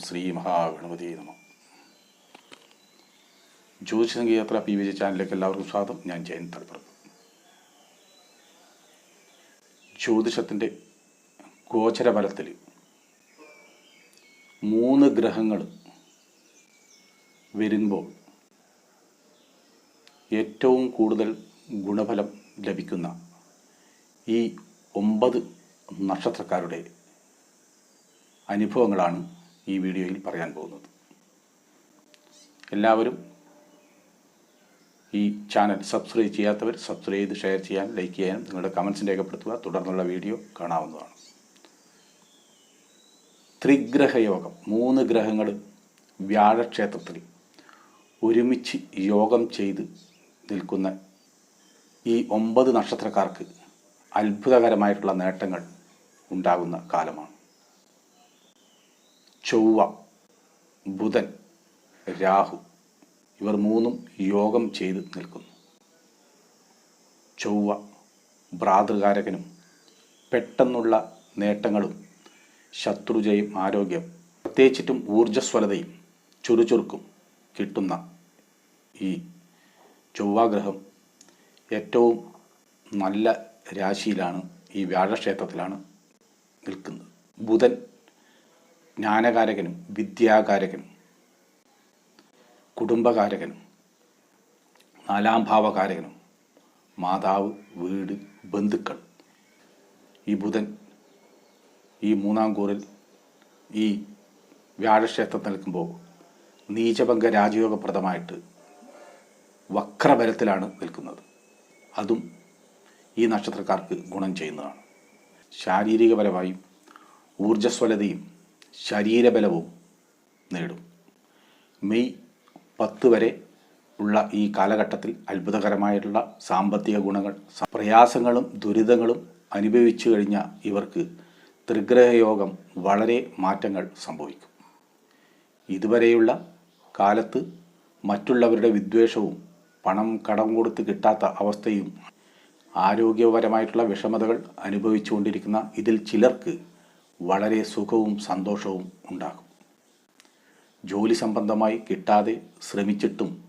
ശ്രീ മഹാഗണപതി നമ. ജ്യോതിഷ സംഗീതയാത്ര പി വിജയ് ചാനലിലേക്ക് എല്ലാവർക്കും സ്വാഗതം. ഞാൻ ജയൻ തലപ്പുറത്ത് ജ്യോതിഷത്തിന്റെ ഗോചരബലത്തിൽ മൂന്ന് ഗ്രഹങ്ങൾ വരുമ്പോൾ ഏറ്റവും കൂടുതൽ ഗുണഫലം ലഭിക്കുന്ന ഈ ഒമ്പത് നക്ഷത്രക്കാരുടെ അനുഭവങ്ങളാണ് ഈ വീഡിയോയിൽ പറയാൻ പോകുന്നത്. എല്ലാവരും ഈ ചാനൽ സബ്സ്ക്രൈബ് ചെയ്യാത്തവർ സബ്സ്ക്രൈബ് ചെയ്ത് ഷെയർ ചെയ്യാൻ ലൈക്ക് ചെയ്യാനും നിങ്ങളുടെ കമൻസ് രേഖപ്പെടുത്തുക. തുടർന്നുള്ള വീഡിയോ കാണാവുന്നതാണ്. ത്രിഗ്രഹയോഗം മൂന്ന് ഗ്രഹങ്ങൾ വ്യാഴക്ഷേത്രത്തിൽ ഒരുമിച്ച് യോഗം ചെയ്ത് നിൽക്കുന്ന ഈ ഒമ്പത് നക്ഷത്രക്കാർക്ക് അത്ഭുതകരമായിട്ടുള്ള നേട്ടങ്ങൾ ഉണ്ടാകുന്ന കാലമാണ്. ചൊവ്വ ബുധൻ രാഹു ഇവർ മൂന്നും യോഗം ചെയ്ത് നിൽക്കുന്നു. ചൊവ്വ ഭ്രാതൃകാരകനും പെട്ടെന്നുള്ള നേട്ടങ്ങളും ശത്രുജയും ആരോഗ്യം പ്രത്യേകിച്ചിട്ടും ഊർജസ്വലതയും ചുറുചുറുക്കും കിട്ടുന്ന ഈ ചൊവ്വാഗ്രഹം ഏറ്റവും നല്ല രാശിയിലാണ് ഈ വ്യാഴക്ഷേത്രത്തിലാണ് നിൽക്കുന്നത്. ബുധൻ ജ്ഞാനകാരകനും വിദ്യാകാരകനും കുടുംബകാരകനും നാലാം ഭാവകാരകനും മാതാവ് വീട് ബന്ധുക്കൾ. ഈ ബുധൻ ഈ മൂന്നാം കൂറിൽ ഈ വ്യാഴക്ഷേത്രത്തിൽ നിൽക്കുമ്പോൾ നീചഭംഗ രാജയോഗപ്രദമായിട്ട് വക്രബലത്തിലാണ് നിൽക്കുന്നത്. അതും ഈ നക്ഷത്രക്കാർക്ക് ഗുണം ചെയ്യുന്നതാണ്. ശാരീരികപരമായും ഊർജസ്വലതയും ശരീരബലവും നേടും. മെയ് പത്ത് വരെ ഉള്ള ഈ കാലഘട്ടത്തിൽ അത്ഭുതകരമായിട്ടുള്ള സാമ്പത്തിക ഗുണങ്ങൾ പ്രയാസങ്ങളും ദുരിതങ്ങളും അനുഭവിച്ചു കഴിഞ്ഞ ഇവർക്ക് ത്രിഗ്രഹയോഗം വളരെ മാറ്റങ്ങൾ സംഭവിക്കും. ഇതുവരെയുള്ള കാലത്ത് മറ്റുള്ളവരുടെ വിദ്വേഷവും പണം കടം കൊടുത്ത് കിട്ടാത്ത അവസ്ഥയും ആരോഗ്യപരമായിട്ടുള്ള വിഷമതകൾ അനുഭവിച്ചുകൊണ്ടിരിക്കുന്ന ഇതിൽ ചിലർക്ക് വളരെ സുഖവും സന്തോഷവും ഉണ്ടാകും. ജോലി സംബന്ധമായി കിട്ടാതെ ശ്രമിച്ചിട്ടും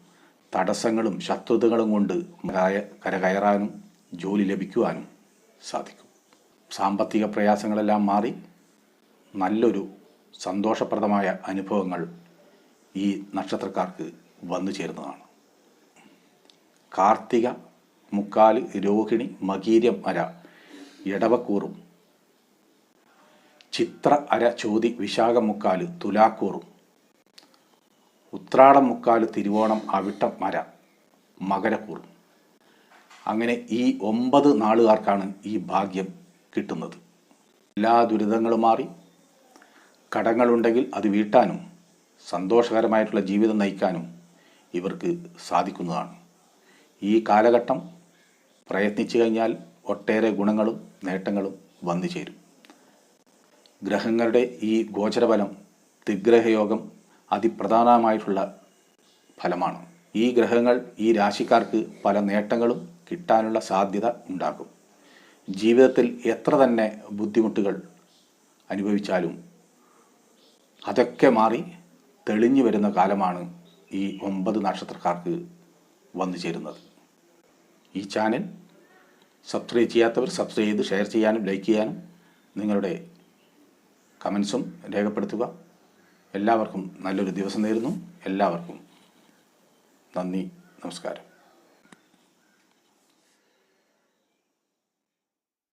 തടസ്സങ്ങളും ശത്രുതകളും കൊണ്ട് കര- കരകയറാനും ജോലി ലഭിക്കുവാനും സാധിക്കും. സാമ്പത്തിക പ്രയാസങ്ങളെല്ലാം മാറി നല്ലൊരു സന്തോഷപ്രദമായ അനുഭവങ്ങൾ ഈ നക്ഷത്രക്കാർക്ക് വന്നു ചേരുന്നതാണ്. കാർത്തിക മുക്കാൽ രോഹിണി മകീര്യം അര എടവക്കൂറും ചിത്ര അര ചോതി വിശാഖം മുക്കാൽ തുലാക്കൂറും. ഉത്രാടം മുക്കാൽ തിരുവോണം അവിട്ടം മര മകരക്കൂറും. അങ്ങനെ ഈ ഒമ്പത് നാളുകാർക്കാണ് ഈ ഭാഗ്യം കിട്ടുന്നത്. എല്ലാ ദുരിതങ്ങളും മാറി. കടങ്ങളുണ്ടെങ്കിൽ അത് വീട്ടാനും സന്തോഷകരമായിട്ടുള്ള ജീവിതം നയിക്കാനും ഇവർക്ക് സാധിക്കുന്നതാണ്. ഈ കാലഘട്ടം പ്രയത്നിച്ചു കഴിഞ്ഞാൽ ഒട്ടേറെ ഗുണങ്ങളും നേട്ടങ്ങളും വന്നു ചേരും ഗ്രഹങ്ങളുടെ ഈ ഗോചരഫലം തിഗ്രഹയോഗം അതിപ്രധാനമായിട്ടുള്ള ഫലമാണ്. ഈ ഗ്രഹങ്ങൾ ഈ രാശിക്കാർക്ക് പല നേട്ടങ്ങളും കിട്ടാനുള്ള സാധ്യത ഉണ്ടാക്കും ജീവിതത്തിൽ എത്ര തന്നെ ബുദ്ധിമുട്ടുകൾ അനുഭവിച്ചാലും അതൊക്കെ മാറി തെളിഞ്ഞു വരുന്ന കാലമാണ് ഈ ഒമ്പത് നക്ഷത്രക്കാർക്ക് വന്നു ചേരുന്നത്. ഈ ചാനൽ സബ്സ്ക്രൈബ് ചെയ്യാത്തവർ സബ്സ്ക്രൈബ് ചെയ്ത് ഷെയർ ചെയ്യാനും ലൈക്ക് ചെയ്യാനും നിങ്ങളുടെ കമൻസും രേഖപ്പെടുത്തുക. എല്ലാവർക്കും നല്ലൊരു ദിവസം നേരുന്നു. എല്ലാവർക്കും നന്ദി നമസ്കാരം.